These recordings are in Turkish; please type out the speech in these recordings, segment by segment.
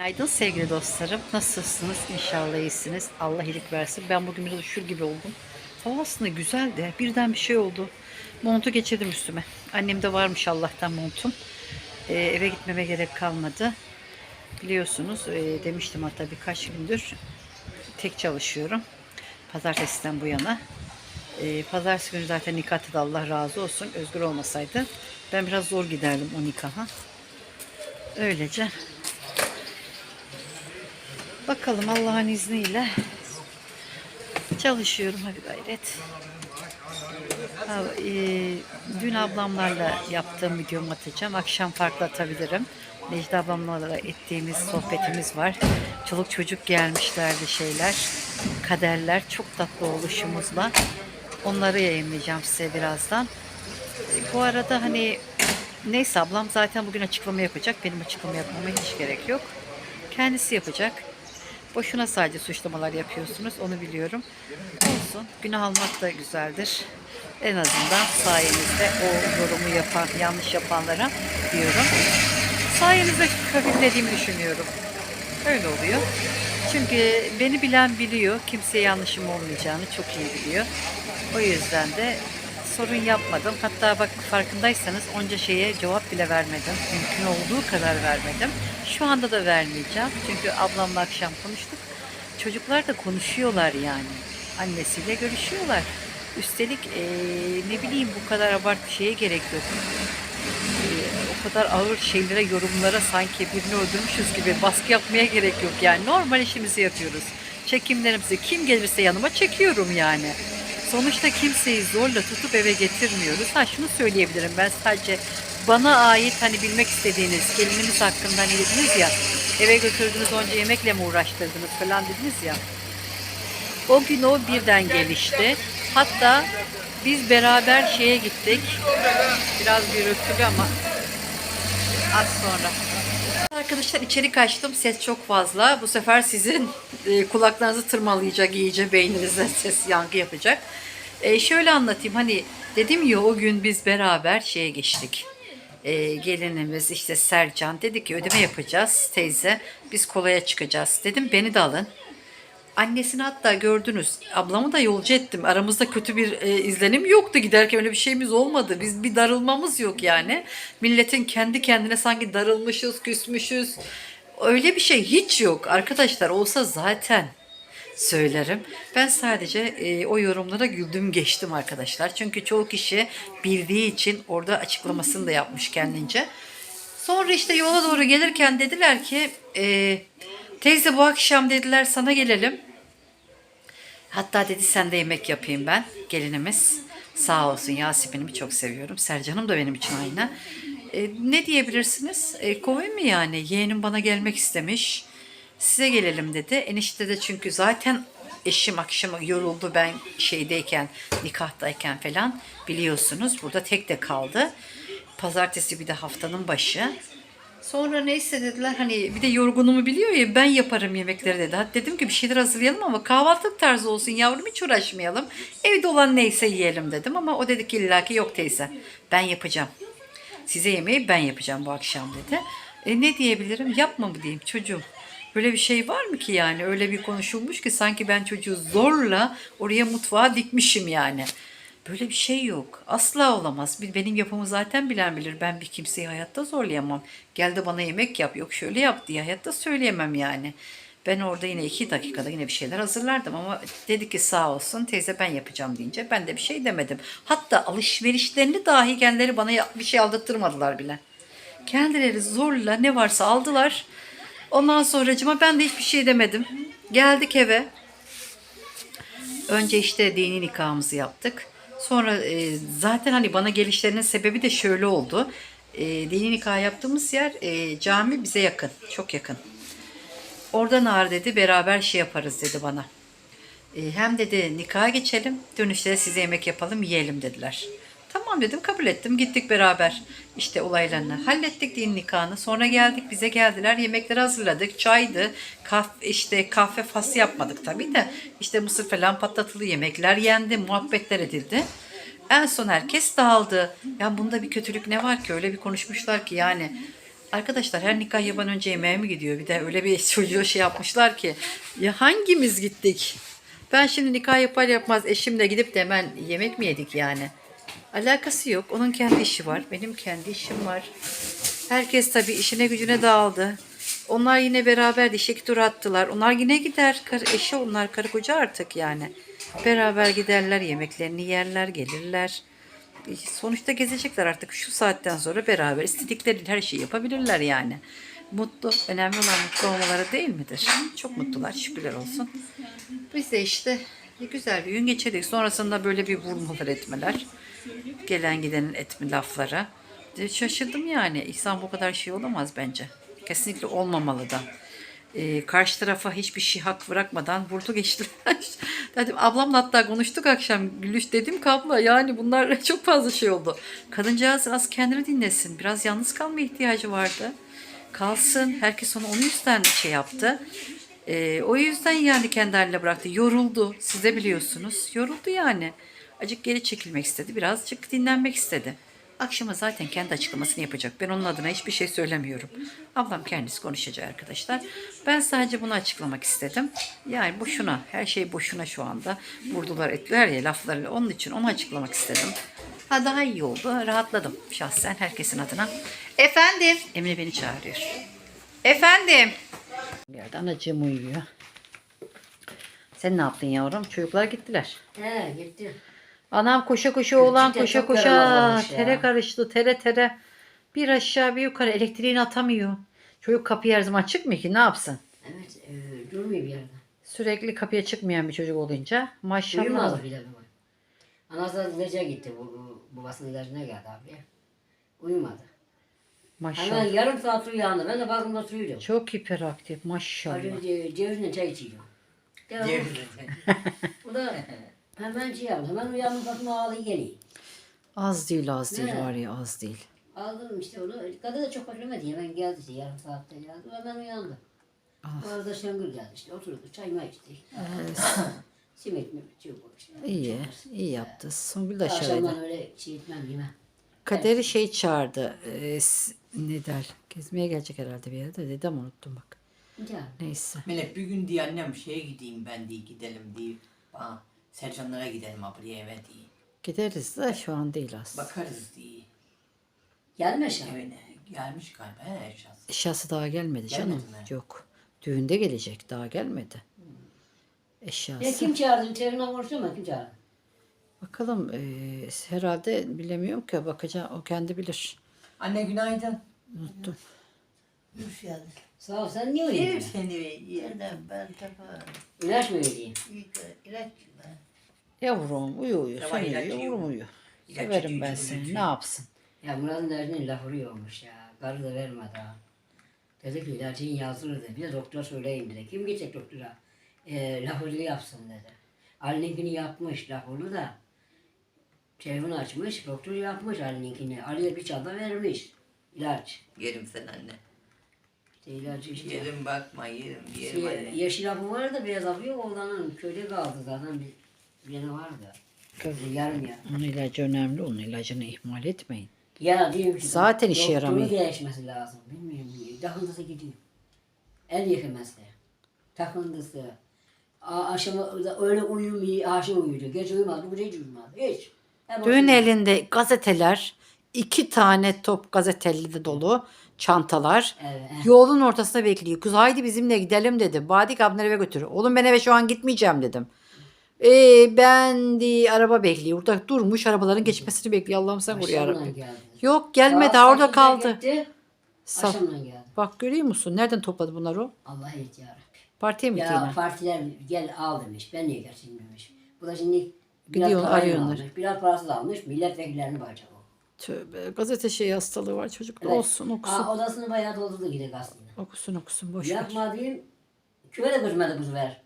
Günaydın sevgili dostlarım. Nasılsınız? İnşallah iyisiniz. Allah iyilik versin. Ben bugün biraz üşür gibi oldum. Hava aslında güzeldi. Birden bir şey oldu. Montu geçirdim üstüme. Annemde varmış Allah'tan montum. Ee, eve gitmeme gerek kalmadı. Biliyorsunuz e, demiştim hatta birkaç gündür tek çalışıyorum. Pazartesiden bu yana. Ee, pazartesi günü zaten nikahta da Allah razı olsun. Özgür olmasaydı ben biraz zor giderdim o nikaha. Öylece Bakalım Allah'ın izniyle çalışıyorum hadi gayret. Ha, e, dün ablamlarla yaptığım videomu atacağım. Akşam farklı atabilirim. Necla ablamlarla ettiğimiz sohbetimiz var. Çoluk çocuk gelmişlerdi şeyler. Kaderler çok tatlı oluşumuzla. Onları yayınlayacağım size birazdan. E, Bu arada hani neyse ablam zaten bugün açıklama yapacak. Benim açıklama yapmama hiç gerek yok. Kendisi yapacak. Boşuna sadece suçlamalar yapıyorsunuz. Onu biliyorum. Olsun. Günah almak da güzeldir. En azından sayenizde o yorumu yapan, yanlış yapanlara diyorum. Sayenizde kabullendiğimi düşünüyorum. Öyle oluyor. Çünkü beni bilen biliyor. Kimseye yanlışım olmayacağını çok iyi biliyor. O yüzden de sorun yapmadım. Hatta bak farkındaysanız onca şeye cevap bile vermedim. Mümkün olduğu kadar vermedim. Şu anda da vermeyeceğim. Çünkü ablamla akşam konuştuk. Çocuklar da konuşuyorlar yani. Annesiyle görüşüyorlar. Üstelik eee, ne bileyim bu kadar abartı şeye gerek yok. Eee, o kadar ağır şeylere, yorumlara sanki birini öldürmüşüz gibi baskı yapmaya gerek yok. Yani normal işimizi yapıyoruz. Çekimlerimizi kim gelirse yanıma çekiyorum yani. Sonuçta kimseyi zorla tutup eve getirmiyoruz. Ha şunu söyleyebilirim ben sadece bana ait hani bilmek istediğiniz gelinimiz hakkında hani dediniz ya eve götürdünüz onca yemekle mi uğraştırdınız falan dediniz ya. O gün o birden gelişti. Hatta biz beraber şeye gittik. Biraz gürültülü ama az sonra. Arkadaşlar içeri kaçtım. Ses çok fazla. Bu sefer sizin e, kulaklarınızı tırmalayacak iyice beyninizde ses yankı yapacak. E, şöyle anlatayım. Hani dedim ya o gün biz beraber şeye geçtik. E, gelinimiz işte Sercan dedi ki ödeme yapacağız teyze. Biz kolaya çıkacağız. Dedim beni de alın. Annesini hatta gördünüz. Ablamı da yolcu ettim. Aramızda kötü bir e, izlenim yoktu. Giderken öyle bir şeyimiz olmadı. Biz bir darılmamız yok yani. Milletin kendi kendine sanki darılmışız, küsmüşüz. Öyle bir şey hiç yok. Arkadaşlar olsa zaten söylerim. Ben sadece e, o yorumlara güldüm geçtim arkadaşlar. Çünkü çoğu kişi bildiği için orada açıklamasını da yapmış kendince. Sonra işte yola doğru gelirken dediler ki e, teyze bu akşam dediler sana gelelim. Hatta dedi sen de yemek yapayım ben gelinimiz. Sağ olsun Yasemin'imi çok seviyorum. Sercan'ım da benim için aynı. E, ne diyebilirsiniz? E, kovayım mı yani? Yeğenim bana gelmek istemiş. Size gelelim dedi. Enişte de çünkü zaten eşim akşam yoruldu ben şeydeyken, nikahtayken falan biliyorsunuz. Burada tek de kaldı. Pazartesi bir de haftanın başı. Sonra neyse dediler hani bir de yorgunumu biliyor ya ben yaparım yemekleri dedi. Hadi dedim ki bir şeyler hazırlayalım ama kahvaltılık tarzı olsun yavrum hiç uğraşmayalım. Evde olan neyse yiyelim dedim ama o dedi ki illaki yok teyze ben yapacağım. Size yemeği ben yapacağım bu akşam dedi. E ne diyebilirim yapma mı diyeyim çocuğum. Böyle bir şey var mı ki yani öyle bir konuşulmuş ki sanki ben çocuğu zorla oraya mutfağa dikmişim yani. Böyle bir şey yok. Asla olamaz. Benim yapımı zaten bilen bilir. Ben bir kimseyi hayatta zorlayamam. Gel de bana yemek yap. Yok şöyle yap diye hayatta söyleyemem yani. Ben orada yine iki dakikada yine bir şeyler hazırlardım ama dedi ki sağ olsun teyze ben yapacağım deyince ben de bir şey demedim. Hatta alışverişlerini dahi kendileri bana bir şey aldırtmadılar bile. Kendileri zorla ne varsa aldılar. Ondan sonracıma ben de hiçbir şey demedim. Geldik eve. Önce işte dini nikahımızı yaptık. Sonra e, zaten hani bana gelişlerinin sebebi de şöyle oldu. E, dini nikah yaptığımız yer e, cami bize yakın. Çok yakın. Oradan ağır dedi beraber şey yaparız dedi bana. E, hem dedi nikaha geçelim dönüşte size yemek yapalım yiyelim dediler. Tamam dedim kabul ettim gittik beraber işte olaylarını hallettik din nikahını sonra geldik bize geldiler yemekleri hazırladık çaydı kahve işte kahve faslı yapmadık tabii de işte mısır falan patlatılı yemekler yendi muhabbetler edildi. En son herkes dağıldı. Ya bunda bir kötülük ne var ki öyle bir konuşmuşlar ki yani Arkadaşlar her nikah yapan önce yemeğe mi gidiyor? Bir de öyle bir çocuğu şey yapmışlar ki. Ya hangimiz gittik? Ben şimdi nikah yapar yapmaz eşimle gidip de hemen yemek mi yedik yani? Alakası yok. Onun kendi işi var. Benim kendi işim var. Herkes tabii işine gücüne dağıldı. Onlar yine beraber dişek tur attılar. Onlar yine gider. Kar, eşi onlar karı koca artık yani. Beraber giderler, yemeklerini yerler, gelirler. Sonuçta gezecekler artık şu saatten sonra beraber istedikleri her şeyi yapabilirler yani. Mutlu, önemli olan mutlu olmaları değil midir? Çok mutlular, şükürler olsun. Biz de işte güzel bir gün geçirdik. Sonrasında böyle bir vurmalar etmeler. Gelen gidenin etme lafları. Şaşırdım yani. İnsan bu kadar şey olamaz bence. Kesinlikle olmamalı da. Ee, karşı tarafa hiçbir şey hak bırakmadan vurdu geçtiler. dedim, ablamla hatta konuştuk akşam. Gülüş dedim ki abla yani bunlar çok fazla şey oldu. Kadıncağız az kendini dinlesin. Biraz yalnız kalma ihtiyacı vardı. Kalsın. Herkes onu onun yüzden şey yaptı. Ee, o yüzden yani kendi haline bıraktı. Yoruldu. Siz de biliyorsunuz. Yoruldu yani. Acık geri çekilmek istedi. Birazcık dinlenmek istedi. Akşama zaten kendi açıklamasını yapacak. Ben onun adına hiçbir şey söylemiyorum. Ablam kendisi konuşacak arkadaşlar. Ben sadece bunu açıklamak istedim. Yani boşuna, her şey boşuna şu anda. Vurdular ettiler ya laflarıyla. Onun için onu açıklamak istedim. Ha daha iyi oldu. Rahatladım şahsen herkesin adına. Efendim. Emre beni çağırıyor. Efendim. Yerde anacığım uyuyor. Sen ne yaptın yavrum? Çocuklar gittiler. He gitti. Anam koşa koşa oğlan Küçük de koşa çok koşa yaramaz olmuş ya. tere karıştı tere tere. Bir aşağı bir yukarı elektriğini atamıyor. Çocuk kapıyı her zaman açık mı ki ne yapsın? Evet e, durmuyor bir yerde. Sürekli kapıya çıkmayan bir çocuk olunca maşallah. Uyumaz bile bu. Anası da gitti. Bu, bu, babasının ilacına geldi abi. Uyumadı. Maşallah. Hemen yarım saat uyandı. Ben de balkonda oturuyorum. Çok hiperaktif maşallah. Acı ce- cevizle çay içiyor. Devam. Bu da hemen şey yaptı. Hemen uyandım bakma ağlayı geliyor. Az değil az değil Ne? var ya az değil. Aldım işte onu. Kadın da çok beklemedi. Hemen geldi işte yarım saatte geldi. Hemen uyandı. Ah. Bu arada Şengül geldi işte. Oturduk çayımı içtik. Simit mi? Çubuk işte. İyi iyi yaptı. Songül de aşağıdaydı. Akşamdan öyle şey etmem yemem. Kaderi şey çağırdı. e, s- ne der? Gezmeye gelecek herhalde bir yere de dedim unuttum bak. Ya. Neyse. Melek bir gün diye annem şeye gideyim ben diye gidelim diye. Bana Sercanlara gidelim abiye eve diye. Gideriz de şu an değil aslında. Bakarız diye. Gelme aşağı. Evine gelmiş galiba he eşyası. Eşyası daha gelmedi canım. Gelmedi mi? Yok. Düğünde gelecek. Daha gelmedi. Ya Eşyası. kim çağırdı? Telefona konuşuyor mu? Kim çağırdı? Bakalım e, herhalde bilemiyorum ki. Bakacağım. O kendi bilir. Anne günaydın. Unuttum. Hoş geldin. Sağ ol. Sen niye İyi uyudun? seni iyi. Yerden ben tabağı İlaç mı ödeyeyim? ilk ilaç ben. Yavrum uyu uyu. Tamam, Sen ilaç uyu. yiyor. Yavrum uyu. İlaç Severim ben seni. Ne yapsın? Ya Murat'ın derdinin lafı olmuş ya. Karı da vermedi ha. Dedi ki ilacını yazdırır dedi. Bir de doktora söyleyeyim dedi. Kim gidecek doktora? E, lafını yapsın dedi. Ali'ninkini yapmış lafını da. Telefonu açmış. Doktor yapmış Ali'ninkini. Ali'ye bir çanta vermiş. İlaç. Yerim sen anne. İlacı işte. Yerim bakma yerim yerim Ye- anne. yeşil hapı vardı, beyaz hapı yok. Oğlanın köyde kaldı zaten. Bir, bir yana vardı. Tabii. Yarım ya. Onun ilacı önemli. Onun ilacını ihmal etmeyin. Ya diyorum ki Zaten işe doktoru yaramıyor. değişmesi lazım. Bilmiyorum. Takıntısı gidiyor. El yıkaması. Takıntısı. A- Akşama da öyle uyumuyor, akşam uyuyor. Gece uyumadı, bu gece uyumadı. Hiç. Hep Düğün oturuyor. elinde gazeteler, iki tane top gazeteli de dolu çantalar. Evet. Yolun ortasında bekliyor. Kız haydi bizimle gidelim dedi. Badik abini eve götür. Oğlum ben eve şu an gitmeyeceğim dedim. Ee, ben de araba bekliyor. Orada durmuş arabaların geçmesini bekliyor. Allah'ım sen koru yarabbim. geldi. Yok gelmedi Saat orada kaldı. gitti, Saf. Geldi. Bak görüyor musun? Nereden topladı bunları o? Allah et yarabbim. Partiye mi gitti Ya yine? partiler gel al demiş. Ben niye getireyim demiş. Bu da şimdi biraz Gidiyor, arıyorlar. almış. Biraz parasız almış. Milletvekillerini bakacak o. Tövbe gazete şeyi hastalığı var çocukta. Evet. Olsun okusun. Aa, odasını bayağı doldurdu yine gazetini. Okusun okusun boş ver. Yapma diyeyim. Küve de götürmedi bu sefer.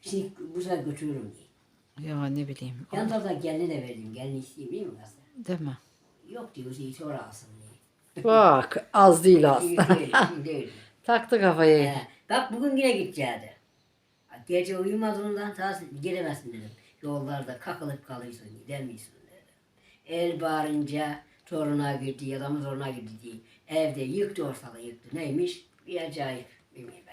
Şimdi bu sefer götürürüm diye. Ya ne bileyim. Yan tarafta gelini de verdim. Gelini isteyeyim değil mi gazete? Değil mi? Yok diyor şey sonra alsın diye. Bak az değil İyi aslında. değil, iyi değil. Taktı kafayı. He, Bak bugün yine gideceğiz. Gece uyumadığından ta gelemezsin dedim. Yollarda kakılıp kalıyorsun, gidemiyorsun. El bağırınca toruna gitti, adamın toruna gitti diye. Evde yıktı ortalığı yıktı. Neymiş? Bir acayip. Bilmiyorum ben.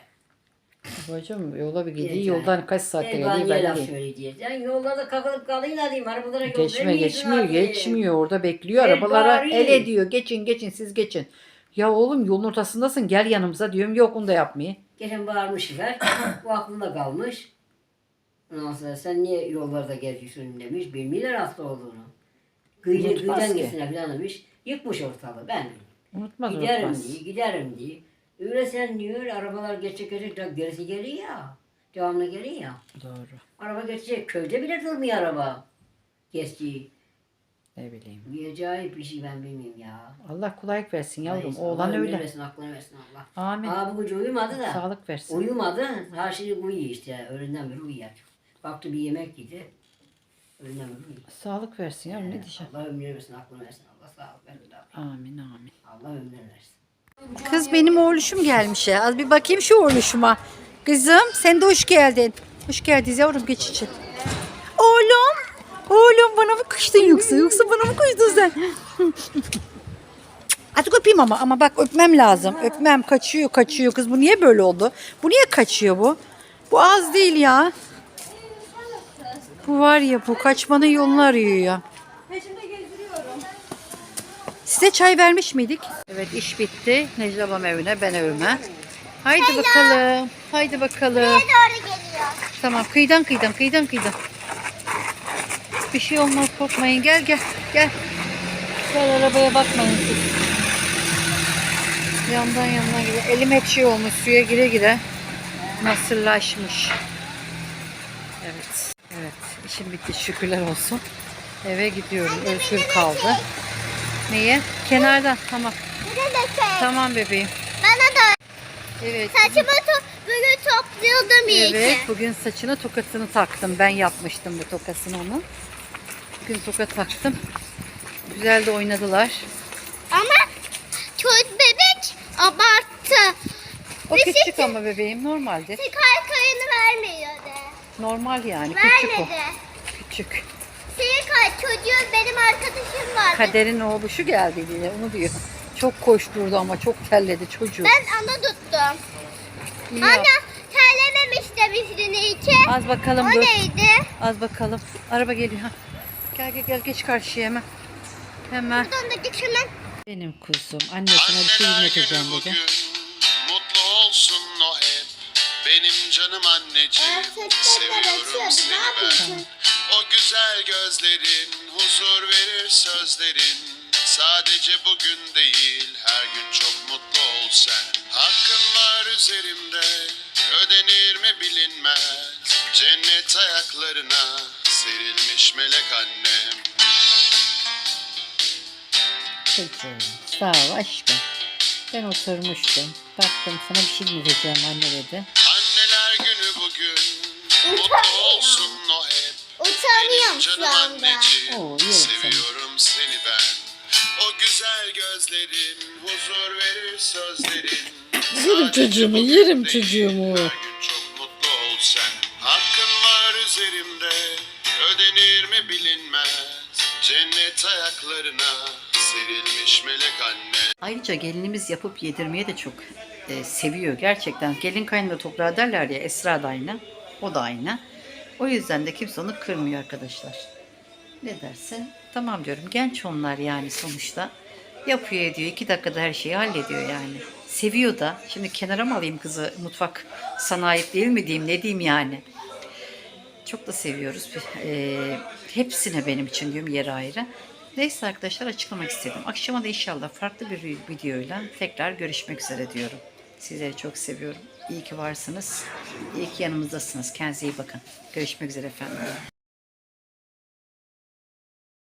Babacığım yola bir gidiyor. Gideceğim. Yoldan kaç saatte geliyor laf belli. söyleyeceğiz? Yani yollarda kakılıp kalayım diyeyim. Arabalara yol Geçme geçmiyor abi. geçmiyor orada bekliyor Gel arabalara bari. el ediyor geçin geçin siz geçin. Ya oğlum yolun ortasındasın gel yanımıza diyorum yok onu da yapmayı. Geçen bağırmışlar. bu aklımda kalmış. Ondan sonra sen niye yollarda geziyorsun demiş. Bilmiyorlar hasta olduğunu. Gıydı, Unutmaz gıydan ki. geçsine falan demiş. Yıkmış ortalığı ben. Unutmaz giderim unutmaz. diye, giderim diye. Öyle sen diyor arabalar geçecek geçecek daha gerisi geliyor ya. Devamlı geliyor ya. Doğru Araba geçecek köyde bile durmuyor araba. Geçtiği. ne bileyim. Bir acayip bir şey ben bilmiyorum ya. Allah kolaylık versin yavrum Neyse, oğlan Allah ömür öyle. Versin, aklını versin Allah. Amin. Aa bu gece uyumadı da. Sağlık versin. Uyumadı. Ha şimdi uyuyor işte. Öğlenden beri uyuyor. Baktı bir yemek yedi. Sağlık versin yavrum ne diyeceğim. Allah ömür versin, aklını versin. Allah sağlık versin. Amin amin. Allah ömür versin. Kız benim oğluşum gelmiş ya. Az bir bakayım şu oğluşuma. Kızım sen de hoş geldin. Hoş geldiniz yavrum geç için. Oğlum. Oğlum bana mı kaçtın yoksa? Yoksa bana mı kaçtın sen? Hadi öpeyim ama ama bak öpmem lazım. Öpmem kaçıyor kaçıyor kız. Bu niye böyle oldu? Bu niye kaçıyor bu? Bu az değil ya. Bu var ya bu kaçmanın yolunu arıyor ya. Size çay vermiş miydik? Evet iş bitti. Necla ablam evine ben evime. Haydi bakalım. Haydi bakalım. doğru geliyor. Tamam kıyıdan kıyıdan kıyıdan kıyıdan. Bir şey olmaz korkmayın. Gel gel gel. Gel arabaya bakmayın siz. Yandan yandan gidiyor. Elim hep şey olmuş suya gire gire. Nasırlaşmış. Evet. İşim bitti şükürler olsun. Eve gidiyorum. Özgür kaldı. Niye? Kenardan. Tamam. Tamam bebeğim. Bana da Evet. saçımı to bugün topluyordum iyi Evet, ki. bugün saçına tokasını taktım. Ben yapmıştım bu tokasını onu. Bugün toka taktım. Güzel de oynadılar. Ama çocuk bebek abarttı. O Bir küçük şey- ama bebeğim normaldi. Tekrar kayını vermiyordu. Normal yani. Küçük o. Vermedi. Küçük. Senin kay çocuğun benim arkadaşım vardı. Kaderin oğlu şu geldi diye onu diyor. Çok koşturdu ama çok terledi çocuğu. Ben onu tuttum. İyi Ana yap- terlememiş demiştin iyi ki. Az bakalım O dur. neydi? Az bakalım. Araba geliyor. Ha. Gel gel gel geç karşıya hemen. Hemen. Buradan da git hemen. Benim kuzum. Annesine bir şey dinleteceğim dedi. Mutlu olsun o hep Benim canım anneciğim saçlarını Seviyorum seni ben yapıyorsun? O güzel gözlerin Huzur verir sözlerin Sadece bugün değil Her gün çok mutlu ol sen Hakkın var üzerimde Ödenir mi bilinmez Cennet ayaklarına Serilmiş melek annem Çocuğum. Sağ ol aşkım. Ben oturmuştum. Baktım sana bir şey dinleteceğim anne dedi. Anneler günü bugün Mutlu olsun Utanıyorum Benim şu anda. Oo. Seviyorum seni ben O güzel gözlerin Huzur verir sözlerin Yerim çocuğumu, yerim çocuğumu. Her gün çok mutlu ol sen Hakkın var üzerimde Ödenir mi bilinmez Cennet ayaklarına Serilmiş melek anne Ayrıca gelinimiz yapıp yedirmeyi de çok e, seviyor gerçekten. Gelin kaynana toprağı derler ya Esra da aynı. O da aynı. O yüzden de kimse onu kırmıyor arkadaşlar. Ne derse tamam diyorum. Genç onlar yani sonuçta. Yapıyor ediyor. iki dakikada her şeyi hallediyor yani. Seviyor da. Şimdi kenara mı alayım kızı mutfak sanayi değil mi diyeyim ne diyeyim yani. Çok da seviyoruz. Eee, hepsine benim için diyorum yeri ayrı. Neyse arkadaşlar açıklamak istedim. Akşama da inşallah farklı bir videoyla tekrar görüşmek üzere diyorum. Sizleri çok seviyorum. İyi ki varsınız. İyi ki yanımızdasınız. Kendinize iyi bakın. Görüşmek üzere efendim.